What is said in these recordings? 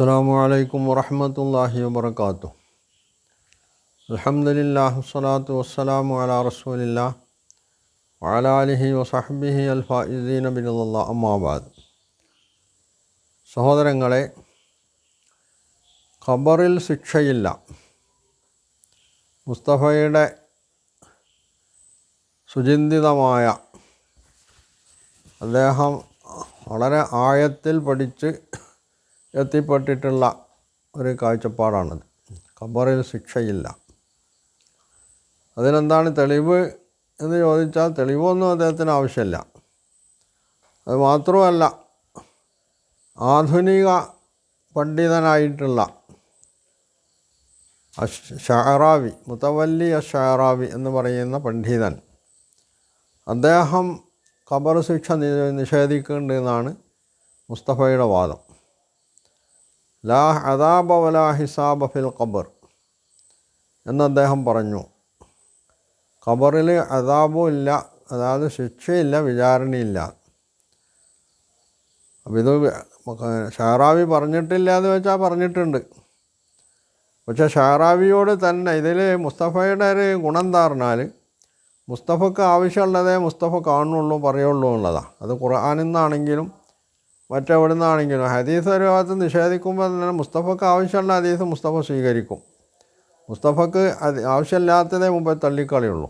السلام عليكم ورحمة الله وبركاته الحمد لله والصلاة والسلام على رسول الله وعلى آله وصحبه الفائزين برضا الله أما بعد സഹോദരങ്ങളെ ഖബറിൽ ശിക്ഷയില്ല മുസ്തഫയുടെ സുചിന്തിതമായ അദ്ദേഹം വളരെ ആഴത്തിൽ പഠിച്ച് എത്തിപ്പെട്ടിട്ടുള്ള ഒരു കാഴ്ചപ്പാടാണത്. ഖബറിൽ ശിക്ഷയില്ല. അതിനെന്താണ് തെളിവ് എന്ന് ചോദിച്ചാൽ തെളിവൊന്നും അദ്ദേഹത്തിന് ആവശ്യമില്ല. അത് മാത്രമല്ല ആധുനിക പണ്ഡിതനായിട്ടുള്ള ഷാറാവി മുത്തവല്ലി ഷാറാവി എന്ന് പറയുന്ന പണ്ഡിതൻ അദ്ദേഹം ഖബർ ശിക്ഷ നിഷേധിക്കേണ്ടതെന്നാണ് മുസ്തഫയുടെ വാദം. ലാ അദാബ വലാ ഹിസാബ ഫിൽ ഖബർ. എന്ന് അദ്ദേഹം പറഞ്ഞു. ഖബറിൽ അദാബും ഇല്ല അതായത് ശിക്ഷയില്ല വിചാരണയില്ല. അപ്പം ഇത് ഷാറാവി പറഞ്ഞിട്ടില്ല എന്ന് വെച്ചാൽ പറഞ്ഞിട്ടുണ്ട്. പക്ഷേ ഷാറാവിയോട് തന്നെ ഇതിൽ മുസ്തഫയുടെ ഒരു ഗുണം പറഞ്ഞാൽ മുസ്തഫക്ക് ആവശ്യമുള്ളതേ മുസ്തഫ കാണുള്ളൂ പറയുള്ളൂ എന്നുള്ളതാണ് അത് ഖുർആാനിൽ നിന്നാണെങ്കിലും മറ്റെവിടെ നിന്നാണെങ്കിലും ഹദീസ് ഒരു ഭാഗത്ത് നിഷേധിക്കുമ്പോൾ തന്നെ മുസ്തഫക്ക് ആവശ്യമുള്ള ഹദീസ് മുസ്തഫ സ്വീകരിക്കും. മുസ്തഫക്ക് ആവശ്യമില്ലാത്തതേ മുമ്പേ തള്ളിക്കളിയുള്ളൂ.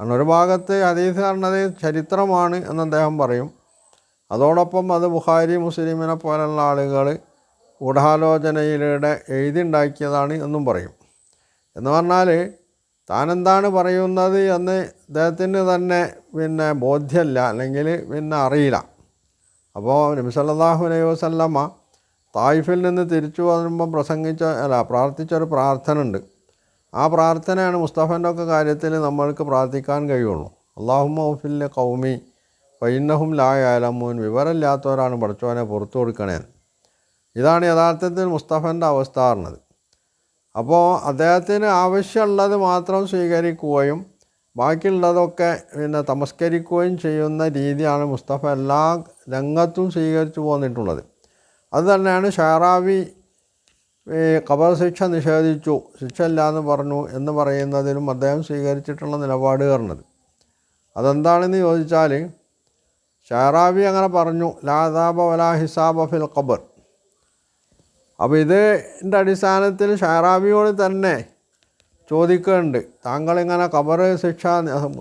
കാരണം ഒരു ഭാഗത്ത് ഹദീസ് പറഞ്ഞത് ചരിത്രമാണ് എന്ന് അദ്ദേഹം പറയും. അതോടൊപ്പം അത് ബുഹാരി മുസ്ലിമിനെ പോലുള്ള ആളുകൾ ഗൂഢാലോചനയിലൂടെ എഴുതിണ്ടാക്കിയതാണ് എന്നും പറയും. എന്ന് പറഞ്ഞാൽ താനെന്താണ് പറയുന്നത് എന്ന് അദ്ദേഹത്തിന് തന്നെ പിന്നെ ബോധ്യമല്ല അല്ലെങ്കിൽ പിന്നെ അറിയില്ല. അപ്പോൾ നബി സല്ലല്ലാഹു അലൈഹി വസല്ലമ്മ തായിഫിൽ നിന്ന് തിരിച്ചു വരുമ്പം പ്രസംഗിച്ച അല്ല പ്രാർത്ഥിച്ചൊരു പ്രാർത്ഥന ഉണ്ട് ആ പ്രാർത്ഥനയാണ് മുസ്തഫന്റെ ഒക്കെ കാര്യത്തിൽ നമ്മൾക്ക് പ്രാർത്ഥിക്കാൻ കഴിയുള്ളൂ. അള്ളാഹുമ്മ ഔഫില്ലെ കൗമി പൈന്നഹും ലായാലമൂൻ വിവരമില്ലാത്തവരാണ് പഠിച്ചവനെ പുറത്തു കൊടുക്കണേ. ഇതാണ് യഥാർത്ഥത്തിൽ മുസ്തഫന്റെ അവസ്ഥ പറഞ്ഞത് അപ്പോൾ അദ്ദേഹത്തിന് ആവശ്യമുള്ളത് മാത്രം സ്വീകരിക്കുകയും ബാക്കിയുള്ളതൊക്കെ പിന്നെ തമസ്കരിക്കുകയും ചെയ്യുന്ന രീതിയാണ് മുസ്തഫ എല്ലാ രംഗത്തും സ്വീകരിച്ചു പോന്നിട്ടുള്ളത്. അത് തന്നെയാണ് ഷാറാവി കബർ ശിക്ഷ നിഷേധിച്ചു ശിക്ഷ ഇല്ല എന്ന് പറഞ്ഞു എന്ന് പറയുന്നതിനും അദ്ദേഹം സ്വീകരിച്ചിട്ടുള്ള നിലപാട് കയറണത് അതെന്താണെന്ന് ചോദിച്ചാൽ ഷാറാവി അങ്ങനെ പറഞ്ഞു ലാദാബ വലാ ഹിസാബ ഫിൽ ഖബർ. അപ്പോൾ ഇതിന്റെ അടിസ്ഥാനത്തിൽ ഷാറാവിയോട് തന്നെ ചോദിക്കുന്നുണ്ട് താങ്കളിങ്ങനെ കബർ ശിക്ഷ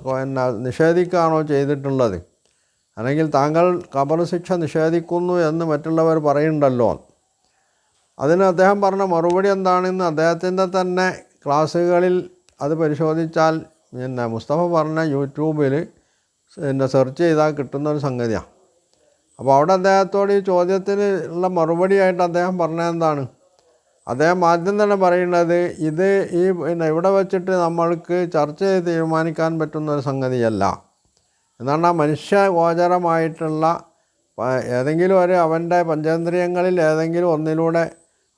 പിന്നെ നിഷേധിക്കുകയാണോ ചെയ്തിട്ടുള്ളത്? അല്ലെങ്കിൽ താങ്കൾ കബർ ശിക്ഷ നിഷേധിക്കുന്നു എന്ന് മറ്റുള്ളവർ പറയുന്നുണ്ടല്ലോ. അതിന് അദ്ദേഹം പറഞ്ഞ മറുപടി എന്താണെന്ന് അദ്ദേഹത്തിന്റെ തന്നെ ക്ലാസ്സുകളിൽ അത് പരിശോധിച്ചാൽ പിന്നെ മുസ്തഫ പറഞ്ഞ യൂട്യൂബിൽ പിന്നെ സെർച്ച് ചെയ്താൽ കിട്ടുന്ന ഒരു സംഗതിയാണ് അപ്പോൾ അവിടെ അദ്ദേഹത്തോട് ഈ ചോദ്യത്തിന് ഉള്ള മറുപടിയായിട്ട് അദ്ദേഹം പറഞ്ഞ എന്താണ്? അദ്ദേഹം ആദ്യം തന്നെ പറയുന്നത് ഇത് ഈ പിന്നെ ഇവിടെ വെച്ചിട്ട് നമ്മൾക്ക് ചർച്ച ചെയ്ത് തീരുമാനിക്കാൻ പറ്റുന്ന ഒരു സംഗതിയല്ല. എന്നാണ് ആ മനുഷ്യ ഗോചരമായിട്ടുള്ള ഏതെങ്കിലും ഒരു അവന്റെ പഞ്ചേന്ദ്രിയങ്ങളിൽ ഏതെങ്കിലും ഒന്നിലൂടെ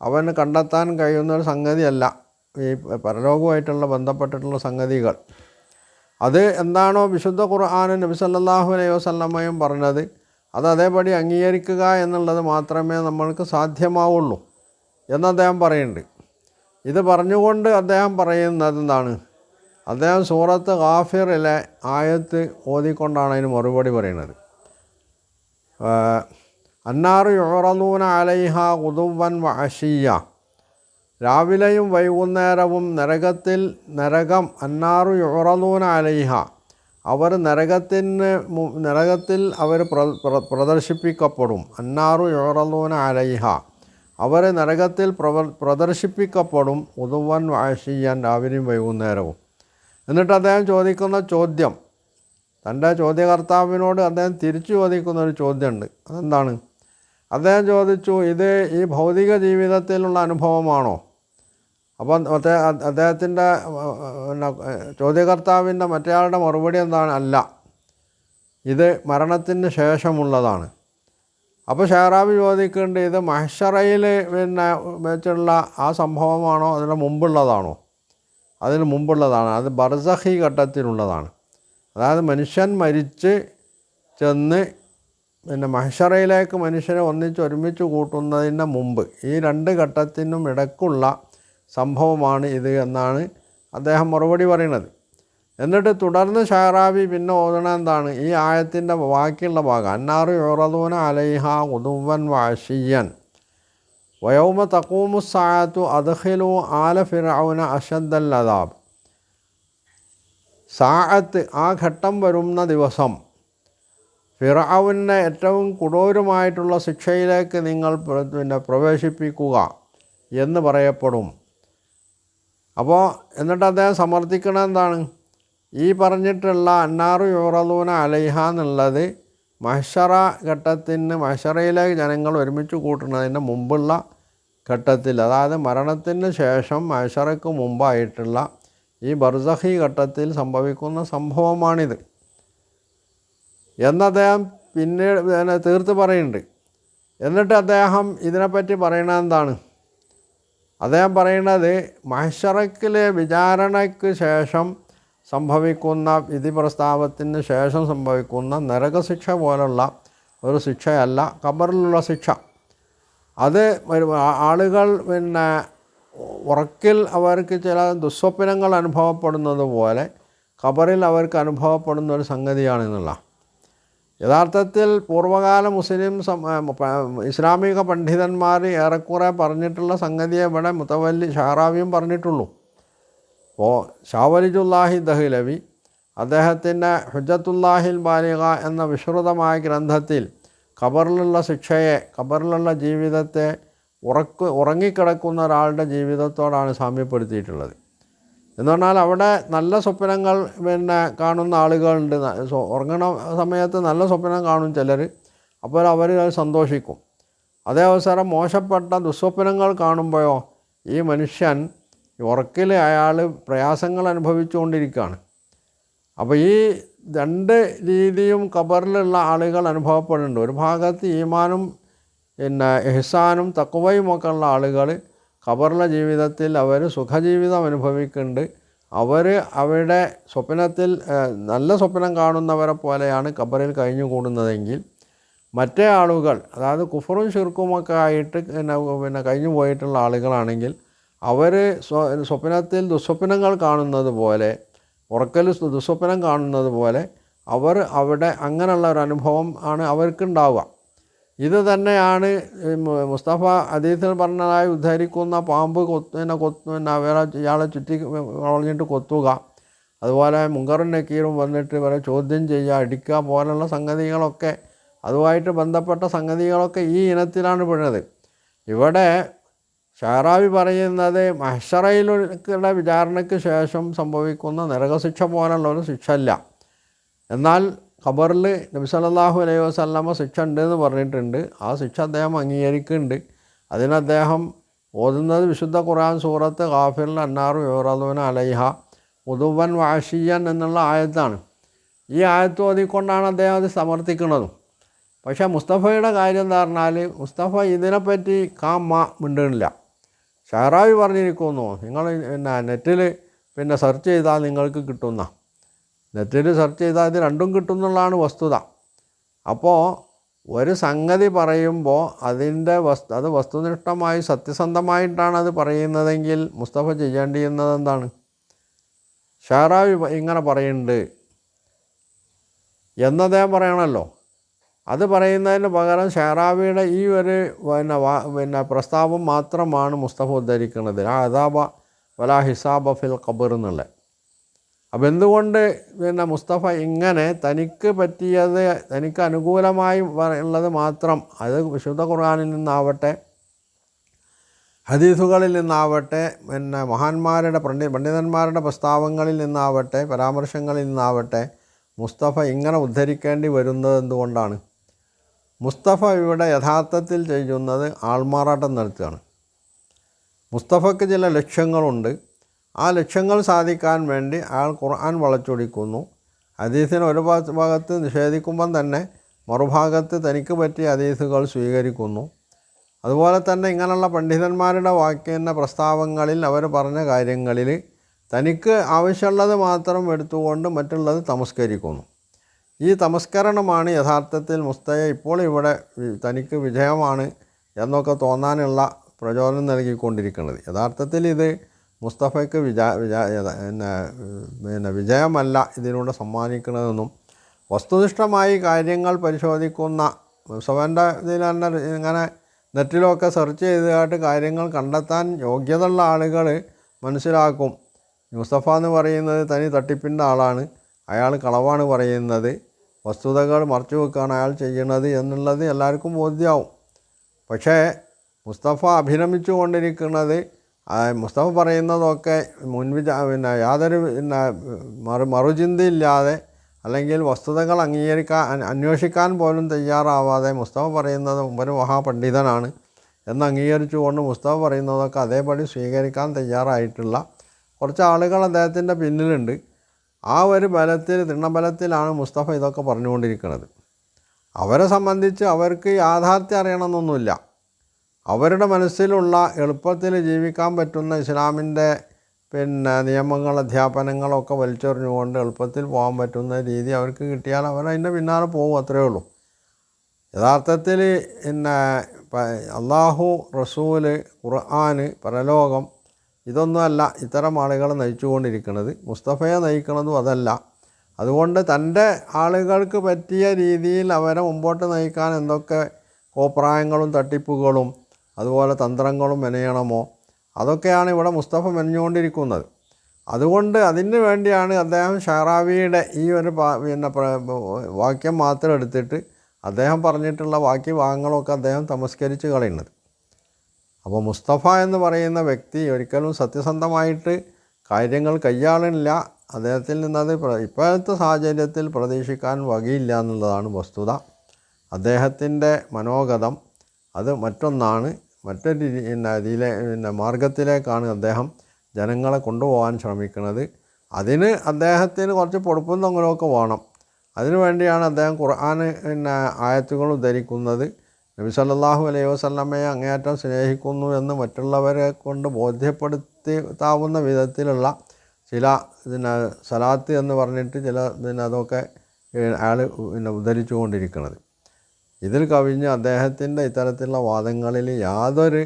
അവന് കണ്ടെത്താൻ കഴിയുന്ന ഒരു സംഗതിയല്ല. ഈ പരലോകമായിട്ടുള്ള ബന്ധപ്പെട്ടിട്ടുള്ള സംഗതികൾ. അത് എന്താണോ വിശുദ്ധ ഖുർആാനും നബി സല്ലല്ലാഹു അലൈഹി വസല്ലമ്മയും പറഞ്ഞത്. അത് അതേപടി അംഗീകരിക്കുക എന്നുള്ളത് മാത്രമേ നമ്മൾക്ക് സാധ്യമാവുള്ളൂ. എന്ന് അദ്ദേഹം പറയുന്നുണ്ട്. ഇത് പറഞ്ഞുകൊണ്ട് അദ്ദേഹം പറയുന്നത് എന്താണ്? അദ്ദേഹം സൂറത്ത് ഗാഫിറിലെ ആയത്ത് ഓതിക്കൊണ്ടാണ് അതിന് മറുപടി പറയുന്നത്. അന്നാറ് യുറലൂന അലൈഹ ഉദുവൻ വഅഷിയ രാവിലെയും വൈകുന്നേരവും നരകത്തിൽ നരകം അന്നാറു യുറലൂന അലൈഹ. അവർ നരകത്തിന് നരകത്തിൽ അവർ പ്ര- പ്ര- പ്രദർശിപ്പിക്കപ്പെടും. അന്നാറു യുറലൂന അലൈഹ. അവർ നരകത്തിൽ പ്രവർ പ്രദർശിപ്പിക്കപ്പെടും. ഉദുവൻ വാഷിയാൻ രാവിലെയും വൈകുന്നേരവും. എന്നിട്ട് അദ്ദേഹം ചോദിക്കുന്ന ചോദ്യം. തന്റെ ചോദ്യകർത്താവിനോട് അദ്ദേഹം തിരിച്ചു ചോദിക്കുന്ന ഒരു ചോദ്യമുണ്ട്. അതെന്താണ്? അദ്ദേഹം ചോദിച്ചു ഇത് ഈ ഭൗതിക ജീവിതത്തിലുള്ള അനുഭവമാണോ? അപ്പം അദ്ദേഹത്തിന്റെ പിന്നെ ചോദ്യകർത്താവിന്റെ മറ്റേയാളുടെ മറുപടി എന്താണ്? അല്ല. ഇത് മരണത്തിന് ശേഷമുള്ളതാണ്. അപ്പോൾ ഷെഹറാബി ചോദിക്കേണ്ട ഇത് മഹഷറയിൽ പിന്നെ വെച്ചുള്ള ആ സംഭവമാണോ? അതിന് മുമ്പുള്ളതാണോ? അതിന് മുമ്പുള്ളതാണ്. അത് ബർസഹി ഘട്ടത്തിലുള്ളതാണ്. അതായത് മനുഷ്യൻ മരിച്ച് ചെന്ന് പിന്നെ മഹഷറയിലേക്ക് മനുഷ്യരെ ഒന്നിച്ച് ഒരുമിച്ച് കൂട്ടുന്നതിന് മുമ്പ് ഈ രണ്ട് ഘട്ടത്തിനും ഇടക്കുള്ള സംഭവമാണ് ഇത് എന്നാണ് അദ്ദേഹം മറുപടി പറയുന്നത്. എന്നിട്ട് തുടർന്ന് ഷഹറാബി പിന്നെ ഓതണം എന്താണ്? ഈ ആയത്തിന്റെ ബാക്കിയുള്ള ഭാഗം. അന്നാറ് യുറദൂന അലൈഹ ഉദുവൻ വാഷിയൻ വയോമ തക്കൂമു സായത്തു അദ്ഖിലു ആല ഫിറൌന അഷദ്ദൽ അദാബ്. സാഅത്ത് ആ ഘട്ടം വരുന്ന ദിവസം ഫിറൌനെ ഏറ്റവും കൊടൂരമായിട്ടുള്ള ശിക്ഷയിലേക്ക് നിങ്ങൾ പിന്നെ പ്രവേശിപ്പിക്കുക എന്ന് പറയപ്പെടും. അപ്പോൾ എന്നിട്ട് അദ്ദേഹം സമർത്ഥിക്കണത് എന്താണ്? ഈ പറഞ്ഞിട്ടുള്ള അന്നാറു യുറദൂന അലൈഹ എന്നുള്ളത് മഹ്ഷറ ഘട്ടത്തിന് മഹ്ഷറയിലെ ജനങ്ങൾ ഒരുമിച്ച് കൂട്ടുന്നതിന് മുമ്പുള്ള ഘട്ടത്തിൽ അതായത് മരണത്തിന് ശേഷം മഹ്ഷറയ്ക്ക് മുമ്പായിട്ടുള്ള ഈ ബർസഹി ഘട്ടത്തിൽ സംഭവിക്കുന്ന സംഭവമാണിത്. എന്ന് അദ്ദേഹം പിന്നീട് പിന്നെ തീർത്ത് പറയുന്നുണ്ട്. എന്നിട്ട് അദ്ദേഹം ഇതിനെപ്പറ്റി പറയണത് എന്താണ്? അദ്ദേഹം പറയുന്നത് മഹ്ഷറക്കിലെ വിചാരണയ്ക്ക് ശേഷം സംഭവിക്കുന്ന വിധി പ്രസ്താവത്തിന് ശേഷം സംഭവിക്കുന്ന നരകശിക്ഷ പോലുള്ള ഒരു ശിക്ഷയല്ല കബറിലുള്ള ശിക്ഷ. അത് ആളുകൾ പിന്നെ ഉറക്കിൽ അവർക്ക് ചില ദുസ്വപ്നങ്ങൾ അനുഭവപ്പെടുന്നത് പോലെ കബറിൽ അവർക്ക് അനുഭവപ്പെടുന്ന ഒരു സംഗതിയാണെന്നുള്ള. യഥാർത്ഥത്തിൽ പൂർവകാല മുസ്ലിം ഇസ്ലാമിക പണ്ഡിതന്മാർ ഏറെക്കുറെ പറഞ്ഞിട്ടുള്ള സംഗതിയെ ഇവിടെ മുത്തവല്ലി ഷാറാവിയും പറഞ്ഞിട്ടുള്ളൂ. അപ്പോൾ ഷാവലിജുല്ലാഹി ദഹ്ലവി അദ്ദേഹത്തിന്റെ ഹുജത്തുല്ലാഹിൽ ബാലിക എന്ന വിശ്രുതമായ ഗ്രന്ഥത്തിൽ ഖബറിലുള്ള ശിക്ഷയെ ഖബറിലുള്ള ജീവിതത്തെ ഉറക്ക് ഉറങ്ങിക്കിടക്കുന്ന ഒരാളുടെ ജീവിതത്തോടാണ് സാമ്യപ്പെടുത്തിയിട്ടുള്ളത്. എന്ന് പറഞ്ഞാൽ അവിടെ നല്ല സ്വപ്നങ്ങൾ പിന്നെ കാണുന്ന ആളുകളുണ്ട്. ഉറങ്ങണ സമയത്ത് നല്ല സ്വപ്നം കാണും ചിലർ. അപ്പോൾ അവർ സന്തോഷിക്കും. അതേ അവസരം മോശപ്പെട്ട ദുസ്വപ്നങ്ങൾ കാണുമ്പോഴോ ഈ മനുഷ്യൻ ഉറക്കിൽ അയാൾ പ്രയാസങ്ങൾ അനുഭവിച്ചുകൊണ്ടിരിക്കുകയാണ്. അപ്പോൾ ഈ രണ്ട് രീതിയും ഖബറിലുള്ള ആളുകൾ അനുഭവപ്പെടുന്നുണ്ട്. ഒരു ഭാഗത്ത് ഈമാനും പിന്നെ എഹ്സാനും തക്കുവയും ഒക്കെ ഉള്ള ആളുകൾ ഖബറിലെ ജീവിതത്തിൽ അവർ സുഖജീവിതം അനുഭവിക്കുന്നുണ്ട്. അവർ അവരുടെ സ്വപ്നത്തിൽ നല്ല സ്വപ്നം കാണുന്നവരെ പോലെയാണ് ഖബറിൽ കഴിഞ്ഞു കൂടുന്നതെങ്കിൽ മറ്റേ ആളുകൾ അതായത് കുഫറും ഷിർക്കുമൊക്കെ ആയിട്ട് പിന്നെ പിന്നെ കഴിഞ്ഞു പോയിട്ടുള്ള ആളുകളാണെങ്കിൽ അവർ സ്വപ്നത്തിൽ ദുസ്വപ്നങ്ങൾ കാണുന്നത് പോലെ ഉറക്കൽ ദുസ്വപ്നം കാണുന്നത് പോലെ അവർ അവിടെ അങ്ങനെയുള്ള ഒരു അനുഭവം ആണ് അവർക്കുണ്ടാവുക. ഇത് തന്നെയാണ് മുസ്തഫ അതീത്തിൽ പറഞ്ഞതായി ഉദ്ധരിക്കുന്ന പാമ്പ് കൊത്തുന്ന കൊത്തു പിന്നെ അവരെ ഇയാളെ ചുറ്റി വളഞ്ഞിട്ട് കൊത്തുക. അതുപോലെ മുങ്കറും നക്കീറും വന്നിട്ട് ഇവരെ ചോദ്യം ചെയ്യുക അടിക്കുക പോലുള്ള സംഗതികളൊക്കെ അതുമായിട്ട് ബന്ധപ്പെട്ട സംഗതികളൊക്കെ ഈ ഇനത്തിലാണ് പെടുന്നത്. ഇവിടെ ഷാറാവി പറയുന്നത് മഹ്ഷറയിലുള്ള വിചാരണയ്ക്ക് ശേഷം സംഭവിക്കുന്ന നരകശിക്ഷ പോലുള്ള ഒരു ശിക്ഷ അല്ല എന്നാൽ ഖബറിൽ നബി സല്ലല്ലാഹു അലൈഹി വസല്ലമ ശിക്ഷ ഉണ്ട് എന്ന് പറഞ്ഞിട്ടുണ്ട്. ആ ശിക്ഷ അദ്ദേഹം അംഗീകരിക്കുന്നുണ്ട്. അതിന് അദ്ദേഹം ഓതുന്നത് വിശുദ്ധ ഖുർആൻ സൂറത്ത് ഖാഫിറിൽ അന്നാറു യോറദൂന അലൈഹ ഉദുവൻ വാഷിയൻ എന്നുള്ള ആയത്താണ്. ഈ ആയത്ത് ഓതിക്കൊണ്ടാണ് അദ്ദേഹം അത് സമർത്ഥിക്കുന്നതും. പക്ഷേ മുസ്തഫയുടെ കാര്യം എന്ന് പറഞ്ഞാൽ മുസ്തഫ ഇതിനെപ്പറ്റി കാ മാ മിണ്ടുന്നില്ല. ഷഹറാവി പറഞ്ഞിരിക്കുന്നു. നിങ്ങൾ പിന്നെ നെറ്റിൽ പിന്നെ സെർച്ച് ചെയ്താൽ നിങ്ങൾക്ക് കിട്ടുന്ന. നെറ്റിൽ സെർച്ച് ചെയ്താൽ ഇത് രണ്ടും കിട്ടും എന്നുള്ളതാണ് വസ്തുത. അപ്പോൾ ഒരു സംഗതി പറയുമ്പോൾ അതിന്റെ വസ്തു അത് വസ്തുനിഷ്ഠമായി സത്യസന്ധമായിട്ടാണ് അത് പറയുന്നതെങ്കിൽ മുസ്തഫ ചെയ്യേണ്ടിയിരുന്നത് എന്താണ്? ഷാറാവി ഇങ്ങനെ പറയുന്നുണ്ട്. എന്നദ്ദേഹം പറയണമല്ലോ അത് പറയുന്നതിന് പകരം ഷെഹറാബിയുടെ ഈ ഒരു പിന്നെ പിന്നെ പ്രസ്താവം മാത്രമാണ് മുസ്തഫ ഉദ്ധരിക്കുന്നത്. ആ അതാബ വലാ ഹിസാബ ഫിൽ ഖബർ എന്നുള്ളത്. അപ്പം എന്തുകൊണ്ട് പിന്നെ മുസ്തഫ ഇങ്ങനെ തനിക്ക് പറ്റിയത് തനിക്ക് അനുകൂലമായി ഉള്ളത് മാത്രം അത് വിശുദ്ധ ഖുർആാനിൽ നിന്നാവട്ടെ ഹദീസുകളിൽ നിന്നാവട്ടെ പിന്നെ മഹാന്മാരുടെ പണ്ഡി പണ്ഡിതന്മാരുടെ പ്രസ്താവങ്ങളിൽ നിന്നാവട്ടെ പരാമർശങ്ങളിൽ നിന്നാവട്ടെ മുസ്തഫ ഇങ്ങനെ ഉദ്ധരിക്കേണ്ടി വരുന്നത് എന്തുകൊണ്ടാണ്? മുസ്തഫ ഇവിടെ യഥാർത്ഥത്തിൽ ചെയ്യുന്നത് ആൾമാറാട്ടം നടത്തുകയാണ്. മുസ്തഫയ്ക്ക് ചില ലക്ഷ്യങ്ങളുണ്ട്. ആ ലക്ഷ്യങ്ങൾ സാധിക്കാൻ വേണ്ടി അയാൾ ഖുർആൻ വളച്ചൊടിക്കുന്നു. അതീസിനെ ഒരു ഭാഗ- ഭാഗത്ത് നിഷേധിക്കുമ്പം തന്നെ മറുഭാഗത്ത് തനിക്ക് പറ്റിയ അതീസുകൾ സ്വീകരിക്കുന്നു. അതുപോലെ തന്നെ ഇങ്ങനെയുള്ള പണ്ഡിതന്മാരുടെ വാക്യന്ന പ്രസ്താവങ്ങളിൽ അവർ പറഞ്ഞ കാര്യങ്ങളിൽ തനിക്ക് ആവശ്യമുള്ളത് മാത്രം എടുത്തുകൊണ്ട് മറ്റുള്ളത് തമസ്കരിക്കുന്നു. ഈ തമസ്കരണമാണ് യഥാർത്ഥത്തിൽ മുസ്തയെ ഇപ്പോൾ ഇവിടെ തനിക്ക് വിജയമാണ് എന്നൊക്കെ തോന്നാനുള്ള പ്രചോദനം നൽകിക്കൊണ്ടിരിക്കുന്നത്. യഥാർത്ഥത്തിൽ ഇത് മുസ്തഫയ്ക്ക് വിജയ വിജയ പിന്നെ പിന്നെ വിജയമല്ല ഇതിലൂടെ സമ്മാനിക്കുന്നതെന്നും വസ്തുനിഷ്ഠമായി കാര്യങ്ങൾ പരിശോധിക്കുന്ന മുസ്തഫന്റെ ഇതിൽ തന്നെ ഇങ്ങനെ നെറ്റിലൊക്കെ സെർച്ച് ചെയ്തതായിട്ട് കാര്യങ്ങൾ കണ്ടെത്താൻ യോഗ്യതയുള്ള ആളുകൾ മനസ്സിലാക്കും. മുസ്തഫ എന്ന് പറയുന്നത് തനി തട്ടിപ്പിന്റെ ആളാണ്. അയാൾ കളവാണ് പറയുന്നത്. വസ്തുതകൾ മറച്ചു വെക്കുകയാണ് അയാൾ ചെയ്യുന്നത് എന്നുള്ളത് എല്ലാവർക്കും ബോധ്യമാവും പക്ഷേ മുസ്തഫ അഭിനമിച്ചു കൊണ്ടിരിക്കുന്നത് മുസ്തഫ പറയുന്നതൊക്കെ മുൻവിച പിന്നെ യാതൊരു പിന്നെ മറു മറുചിന്തയില്ലാതെ അല്ലെങ്കിൽ വസ്തുതകൾ അംഗീകരിക്കാൻ അന്- അന്വേഷിക്കാൻ പോലും തയ്യാറാവാതെ മുസ്തഫ പറയുന്നത് ഒരു മഹാപണ്ഡിതനാണ് എന്ന് അംഗീകരിച്ചുകൊണ്ട് മുസ്തഫ പറയുന്നതൊക്കെ അതേപടി സ്വീകരിക്കാൻ തയ്യാറായിട്ടുള്ള കുറച്ച് ആളുകൾ അദ്ദേഹത്തിന്റെ പിന്നിലുണ്ട്. ആ ഒരു ബലത്തിൽ തൃണബലത്തിലാണ് മുസ്തഫ ഇതൊക്കെ പറഞ്ഞുകൊണ്ടിരിക്കുന്നത്. അവരെ സംബന്ധിച്ച് അവർക്ക് യാഥാർത്ഥ്യം അറിയണമെന്നൊന്നുമില്ല. അവരുടെ മനസ്സിലുള്ള എളുപ്പത്തിൽ ജീവിക്കാൻ പറ്റുന്ന ഇസ്ലാമിന്റെ പിന്നെ നിയമങ്ങൾ അധ്യാപനങ്ങളൊക്കെ വലിച്ചെറിഞ്ഞുകൊണ്ട് എളുപ്പത്തിൽ പോകാൻ പറ്റുന്ന രീതി അവർക്ക് കിട്ടിയാൽ അവർ അതിന്റെ പിന്നാലെ പോകും അത്രയേ ഉള്ളൂ. യഥാർത്ഥത്തിൽ പിന്നെ അള്ളാഹു റസൂൽ ഖുർആൻ പരലോകം ഇതൊന്നുമല്ല. ഇത്തരം ആളുകളെ നയിച്ചുകൊണ്ടിരിക്കുന്നത്. മുസ്തഫയെ നയിക്കുന്നതും അതല്ല. അതുകൊണ്ട് തന്റെ ആളുകൾക്ക് പറ്റിയ രീതിയിൽ അവരെ മുമ്പോട്ട് നയിക്കാൻ എന്തൊക്കെ കോപ്രായങ്ങളും തട്ടിപ്പുകളും അതുപോലെ തന്ത്രങ്ങളും മെനയണമോ അതൊക്കെയാണ് ഇവിടെ മുസ്തഫ മെനഞ്ഞുകൊണ്ടിരിക്കുന്നത്. അതുകൊണ്ട് അതിന് വേണ്ടിയാണ് അദ്ദേഹം ഷഹറാവിയുടെ ഈ ഒരു പിന്നെ വാക്യം മാത്രം എടുത്തിട്ട് അദ്ദേഹം പറഞ്ഞിട്ടുള്ള ബാക്കി ഭാഗങ്ങളൊക്കെ അദ്ദേഹം തമസ്കരിച്ച് കളയുന്നത്. അപ്പോൾ മുസ്തഫ എന്ന് പറയുന്ന വ്യക്തി ഒരിക്കലും സത്യസന്ധമായിട്ട് കാര്യങ്ങൾ കൈയാളില്ല. അദ്ദേഹത്തിൽ നിന്നത് ഇപ്പോഴത്തെ സാഹചര്യത്തിൽ പ്രതീക്ഷിക്കാൻ വകയില്ല എന്നുള്ളതാണ് വസ്തുത. അദ്ദേഹത്തിന്റെ മനോഗതം അത് മറ്റൊന്നാണ്. മറ്റൊരു ഇതിലെ പിന്നെ മാർഗത്തിലേക്കാണ് അദ്ദേഹം ജനങ്ങളെ കൊണ്ടുപോകാൻ ശ്രമിക്കുന്നത്. അതിന് അദ്ദേഹത്തിന് കുറച്ച് പൊടുപ്പും തൊങ്ങലൊക്കെ വേണം. അതിനു വേണ്ടിയാണ് അദ്ദേഹം ഖുർആൻ പിന്നെ ആയത്തുകൾ ഉദ്ധരിക്കുന്നത്. നബി സല്ലാഹു അലൈഹി വസല്ലമയെ അങ്ങേയറ്റം സ്നേഹിക്കുന്നു എന്ന് മറ്റുള്ളവരെ കൊണ്ട് ബോധ്യപ്പെടുത്താവുന്ന വിധത്തിലുള്ള ചില പിന്നെ സലാത്ത് എന്ന് പറഞ്ഞിട്ട് ചില പിന്നെ അതൊക്കെ അയാൾ പിന്നെ ഉദ്ധരിച്ചു കൊണ്ടിരിക്കുന്നത് ഇതിൽ കവിഞ്ഞ് അദ്ദേഹത്തിന്റെ ഇത്തരത്തിലുള്ള വാദങ്ങളിൽ യാതൊരു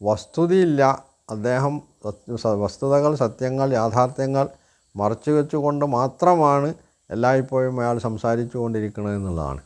വസ്തുതയില്ല. അദ്ദേഹം വസ്തുതകൾ സത്യങ്ങൾ യാഥാർത്ഥ്യങ്ങൾ മറച്ചു വെച്ചുകൊണ്ട് മാത്രമാണ് എല്ലായ്പ്പോഴും അയാൾ സംസാരിച്ചു കൊണ്ടിരിക്കുന്നത് എന്നുള്ളതാണ്.